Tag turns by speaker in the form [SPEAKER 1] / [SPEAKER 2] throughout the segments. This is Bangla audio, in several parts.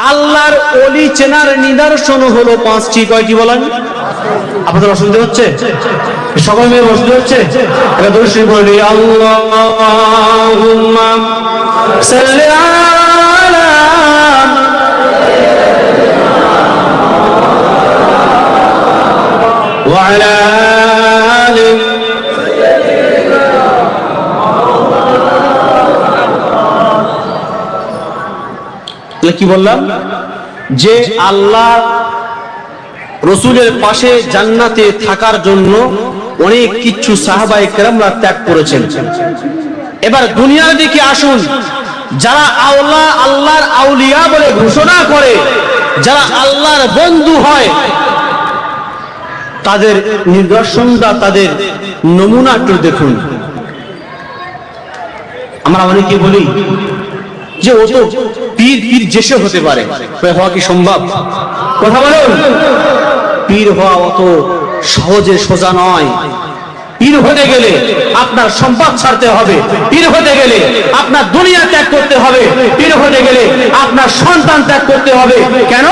[SPEAKER 1] আল্লাহর অলি চেনার নিদর্শন হলো পাঁচটি কয়টি বলেন আপনাদের অসুবিধা হচ্ছে সবাই মেয়ে অসুবিধা হচ্ছে এবার দর্শী বলি আল্লাহুম্মা সাল্লি আলা وعلى তাহলে কি বললাম? যে আল্লাহ রসুলের পাশে জান্নাতে থাকার জন্য অনেক কিছু সাহাবাই কেরামরা ত্যাগ করেছেন। এবার দুনিয়ার দিকে আসুন। যারা আল্লাহ আল্লাহর আউলিয়া বলে ঘোষণা করে, যারা আল্লাহর বন্ধু হয়, তাদের নিদর্শনটা, তাদের নমুনা একটু দেখুন। আমরা অনেকে বলি যে ও তো পীর পীর যেসে হতে পারে। হওয়া কি সম্ভব? কথা বলুন। পীর হওয়া অত সহজে সোজা নয়। পীর হতে গেলে আপনার সম্পদ ছাড়তে হবে। পীর হতে গেলে আপনার দুনিয়া ত্যাগ করতে হবে। পীর হতে গেলে আপনার সন্তান ত্যাগ করতে হবে। কেন?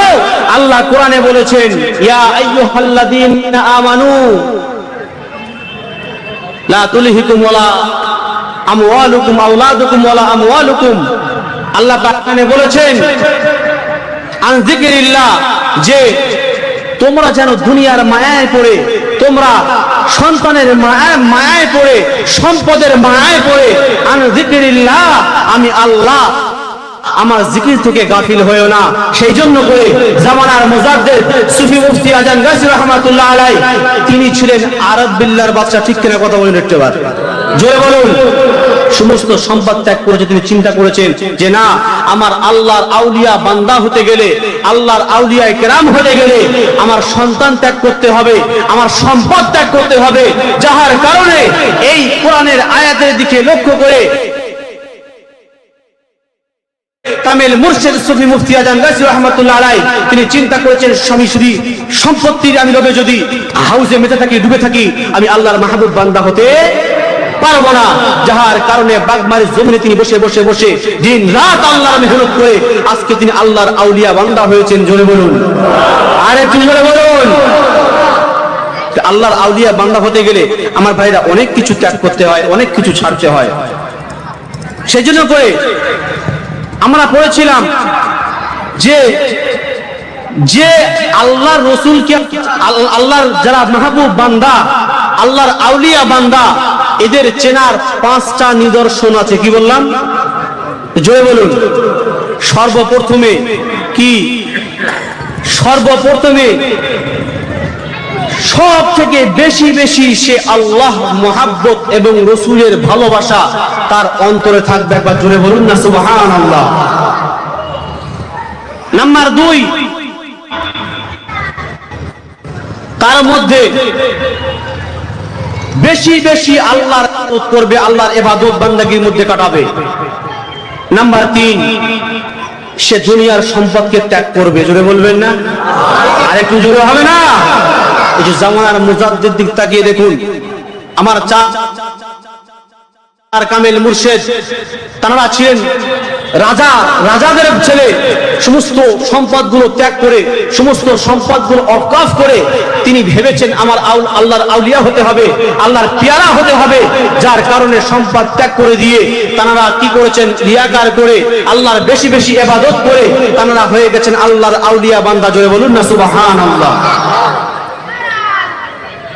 [SPEAKER 1] আল্লাহ কোরআনে বলেছেন, ইয়া আইয়ুহাল্লাযীনা আমানু, লা তুলহিকুম ওয়ালা আমওয়ালুকুম, আওলাদুকুম ওয়ালা আমওয়ালুকুম। আল্লাহ বাকানে বলেছেন, আন যিকরিল্লাহ যে তোমরা যেন দুনিয়ার মায়ায় পড়ে, তোমরা সন্তানের মায়ায় মায়ায় পড়ে, সম্পদের মায়ায় পড়ে, আন যিকরিল্লাহ আমি আল্লাহ, আমার জিকির থেকে গাফিল হয়েও না। সেই জন্য করে জামানার মুজাদ্দেদ সুফি মুফতি আজান গাজী রহমাতুল্লাহ আলাই তিনি ছিলেন আরব বিল্লার বাচ্চা, ঠিক কিনা কথা বলেন একটু জোরে বলুন। সমস্ত সম্পদ ত্যাগ করেছে, তিনি চিন্তা করেছেন যে না, আমার আল্লাহর আউলিয়া বান্দা হতে গেলে, আল্লাহর আউলিয়া কেরাম হতে গেলে আমার সন্তান ত্যাগ করতে হবে, আমার সম্পদ ত্যাগ করতে হবে। যাহার কারণে এই কোরআনের আয়াতের দিকে লক্ষ্য করে তামিল মুর্শিদ সুফি মুফতি আজান গাজী রহমাতুল্লাহ আলাই তিনি চিন্তা করেছেন, স্বামী শুধু সম্পত্তির আমি লোভে যদি হাউসে মেতে থাকি, ডুবে থাকি, আমি আল্লাহর মাহবুব বান্দা হতে পারব না। যাহার কারণে বাগমারের জমিনে তিনি বসে বসে বসে দিন রাত আল্লাহর মেহনত করে আজকে তিনি আল্লাহর আউলিয়া বান্দা হয়েছেন, জোরে বলুন। আর একটু জোরে বলুন। আল্লাহর আউলিয়া বান্দা হতে গেলে আমার ভাইরা অনেক কিছু ত্যাগ করতে হয়, অনেক কিছু ছাড়তে হয়। সেই জন্য করে আমরা পড়েছিলাম যে যে আল্লাহর রসুলকে আল- আল্লাহর যারা মাহবুব বান্দা, আল্লাহর আউলিয়া বান্দা এদের চেনার পাঁচটা নিদর্শন আছে, কি বললাম? জয় বলুন। সর্বপ্রথমে কি? সর্বপ্রথমে সব থেকে বেশি বেশি সে আল্লাহ, মহাব্বত এবং রসুলের ভালোবাসা তার অন্তরে থাকবে একবার জোরে বলুন না সুবহান আল্লাহ নাম্বার দুই, তার মধ্যে বেশি বেশি আল্লাহর করবে আল্লাহর এবাদত বান্দাগির মধ্যে কাটাবে নাম্বার তিন সে দুনিয়ার সম্পদকে ত্যাগ করবে জোরে বলবেন না আর একটু জোরে হবে না এই যে জামানার মুজাদ্দের দিক তাকিয়ে দেখুন আমার চা আর কামেল মুর্শেদ তারা ছিলেন রাজা, রাজাদের ছেলে সমস্ত সম্পদগুলো ত্যাগ করে, সমস্ত সম্পদগুলো অকাফ করে তিনি ভেবেছেন আমার আউল- আল্লাহর আউলিয়া হতে হবে, আল্লাহর পেয়ারা হতে হবে, যার কারণে সম্পদ ত্যাগ করে দিয়ে তারা কি করেছেন? রিয়াকার করে, আল্লাহর বেশি বেশি এবাদত করে তারা হয়ে গেছেন আল্লাহর আউলিয়া বান্দা, জোরে বলুন না সুবাহান আল্লাহ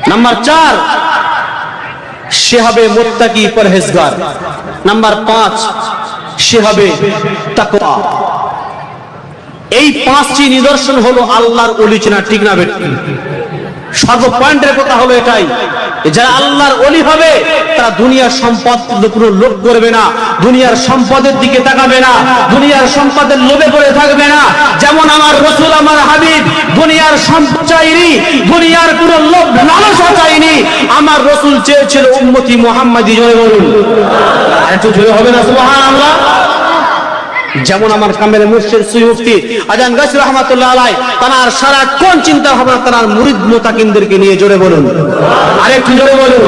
[SPEAKER 1] নাম্বার চার, সে হবে মোত্তাকি পরহেজগার। নাম্বার পাঁচ সে হবে তাকওয়া। এই পাঁচটি নিদর্শন হলো আল্লাহর অলি চেনা, ঠিক না বেটি? সর্ব পয়েন্টের কথা হলো এটাই যারা আল্লাহর অলি হবে তারা দুনিয়ার সম্পদ কোনো লোভ করবে না, দুনিয়ার সম্পদের দিকে তাকাবে না, দুনিয়ার সম্পদের লোভে পড়ে থাকবে না। যেমন আমার রসুল, আমার হাবিব, দুনিয়ার সম্পদ চাইনি, দুনিয়ার কোনো লোভ লালসা চাইনি, আমার রসুল চেয়েছিল উম্মতি মোহাম্মদী, জোরে বলুন। একটু জোরে হবে না যেমন আমার কামের মুর্শিদ সুইমুফতি আজান গাছি রহমাতুল্লাহ আলাই তার সারা কোন চিন্তা ভাবনা তার মুরিদ মোতাকিনদেরকে নিয়ে জোরে বলুন। আরেকটু জোরে বলুন।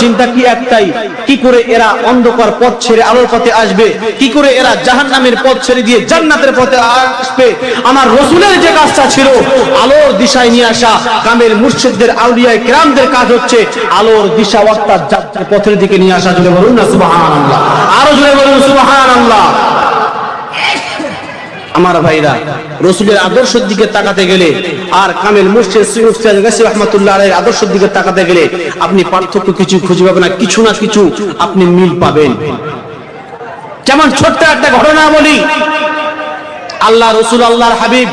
[SPEAKER 1] চিন্তা কি একটাই? কি করে এরা অন্ধকার পথ ছেড়ে আলোর পথে আসবে? কি করে এরা জাহান্নামের পথ ছেড়ে দিয়ে জান্নাতের পথে আসবে? আমার রসুলের যে কাজটা ছিল, আলোর দিশায় নিয়ে আসা। কামের মুর্শিদদের আউলিয়ায় কেরামদের কাজ হচ্ছে আলোর দিশা অর্থাৎ পথের দিকে নিয়ে আসা। জুড়ে বলুন না সুবাহ আরও জুড়ে বলুন সুবাহান আল্লাহ আমার ভাইরা, রসুলের আদর্শের দিকে তাকাতে গেলে আর কামেল আদর্শের দিকে তাকাতে গেলে আপনি পার্থক্য কিছু খুঁজে পাবেন না কিছু না কিছু আপনি মিল পাবেন। যেমন ছোট্ট একটা ঘটনা বলি, আল্লাহ রসুল আল্লাহর হাবিব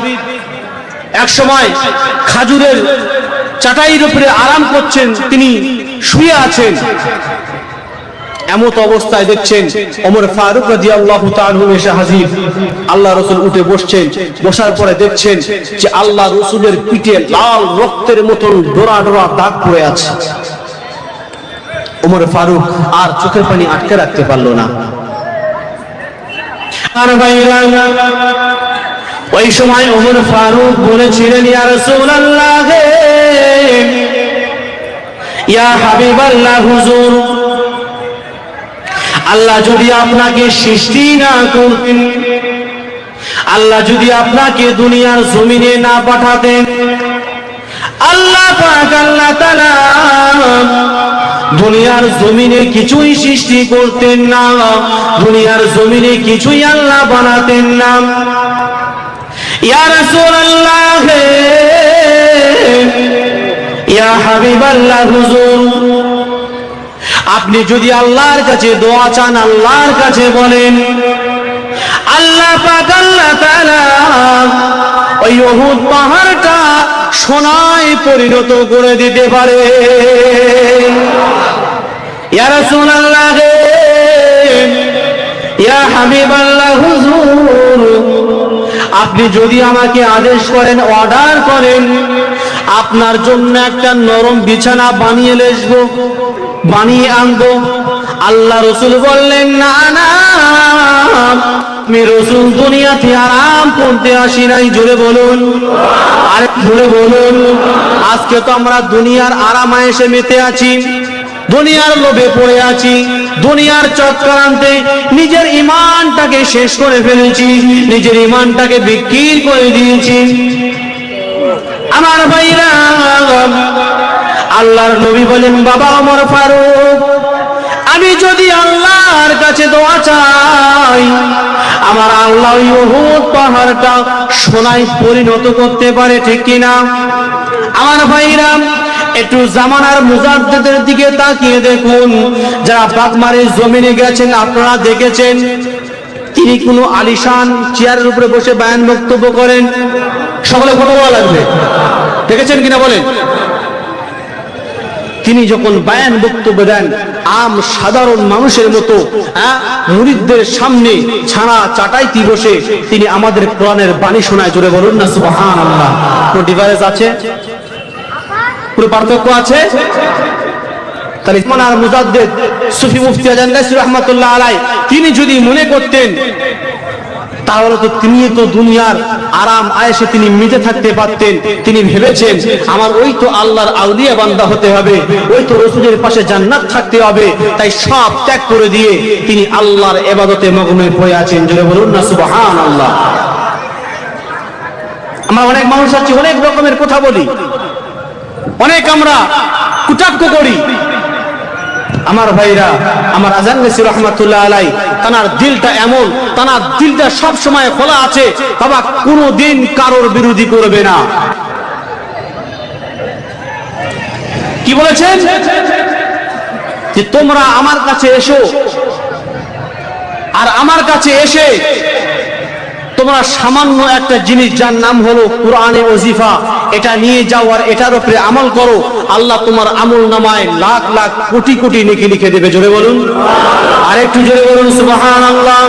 [SPEAKER 1] এক সময় খাজুরের চাটাইয়ের উপরে আরাম করছেন, তিনি শুয়ে আছেন। এমত অবস্থায় দেখছেন ওমর ফারুক আল্লাহ রাসূল উঠে বসছেন, বসার পরে দেখছেন যে আল্লাহ রাসূলের পিঠে লাল রক্তের মতন ডোরা ডোরা দাগ পড়ে আছে। ওমর ফারুক আর চোখের পানি আটকে রাখতে পারল না। ওই সময় ওমর ফারুক বলেছিলেন, ইয়া রাসূলুল্লাহ ইয়া হুজুর আল্লাহ যদি আপনাকে সৃষ্টি না করতেন, আল্লাহ যদি আপনাকে দুনিয়ার জমিনে না পাঠাতেন, আল্লাহ আল্লাহ দুনিয়ার জমিনে কিছুই সৃষ্টি করতেন না, দুনিয়ার জমিনে কিছুই আল্লাহ বানাতেন না। ইয়া রাসূলুল্লাহ ইয়া হাবিবাল্লাহ, হুজুর। আপনি যদি আল্লাহর কাছে দোয়া চান, আল্লাহর কাছে বলেন, আল্লাহ পাক আল্লাহ ওই উহুদ পাহাড়টা সোনায় পরিণত করে দিতে পারে। ইয়া রাসূলুল্লাহ হুজুর, আপনি যদি আমাকে আদেশ করেন, অর্ডার করেন আপনার জন্য একটা নরম বিছানা বানিয়ে লেসবো বানিয়ে আনব। আল্লাহ রসুল বললেন, না না, আমি রসুল দুনিয়াতে আরাম করতে আসি নাই। জোরে বলুন, আরে জোরে বলুন, আজকে তো আমরা দুনিয়ার আরাম এসে মেতে আছি, দুনিয়ার লোভে পড়ে আছি, দুনিয়ার চক্রান্তে নিজের ইমানটাকে শেষ করে ফেলেছি, নিজের ইমানটাকে বিক্রি করে দিয়েছি। আমার ভাইরা, আল্লাহর নবী বলেন, বাবা আমার ফারুক, আমি যদি আল্লাহর কাছে দোয়া চাই, আমার আল্লাহ ওই উহুদ পাহাড়টা সোনায় পরিণত করতে পারে, ঠিক কিনা আমার ভাইরা, একটু জামানার মুজাদ্দেদের দিকে তাকিয়ে দেখুন, যারা বাগমারের জমিনে গেছেন, আপনারা দেখেছেন, তিনি কোনো আলিশান চেয়ারের উপরে বসে বায়ান বক্তব্য করেন। সকলে বলা লাগবে। দেখেছেন কিনা বলেন? তিনি যখন বায়ান বক্তব্য দেন আম সাধারণ মানুষের মতো হ্যাঁ, মুরিদদের সামনে ছাড়া চাটাইতি বসে তিনি আমাদের কোরআনের বাণী শোনায় জোরে বলুন না সুবহান আল্লাহ ডিভাইস আছে? কোনো পার্থক্য আছে? তাহলে ইসমান আর মুজাদ্দেদ সুফি মুফতি আজান রহমাতুল্লাহ আলাই তিনি যদি মনে করতেন তাহলে তো তিনি তো দুনিয়ার আরাম আয়েসে তিনি মিটে থাকতে পারতেন। তিনি ভেবেছেন, আমার ওই তো আল্লাহর আউলিয়া বান্দা হতে হবে, ওই তো রসুলের পাশে জান্নাত থাকতে হবে। তাই সব ত্যাগ করে দিয়ে তিনি আল্লাহর এবাদতে মগ্ন হয়ে আছেন। জোরে বলুন না সুবহান আল্লাহ আমরা অনেক মানুষ আছি, অনেক রকমের কথা বলি। অনেক আমরা কুটাক্ষ করি। আমার ভাইরা, আমার আজান গেছি রহমাতুল্লাহ আলাই, তানার দিলটা এমন, তানার দিলটা সব সময় খোলা আছে, বাবা কোনো দিন কারোর বিরোধী করবে না। কি বলেছেন? যে তোমরা আমার কাছে এসো, আর আমার কাছে এসে তোমরা সামান্য একটা জিনিস, যার নাম হলো কোরআনে ওজিফা। এটা নিয়ে যাওয়ার এটার উপরে আমল করো। আল্লাহ তোমার আমল নামায় লাখ লাখ কোটি কোটি নেকি লিখে দেবে। জোরে বলুন। আর একটু জোরে বলুন সুবাহ আল্লাহ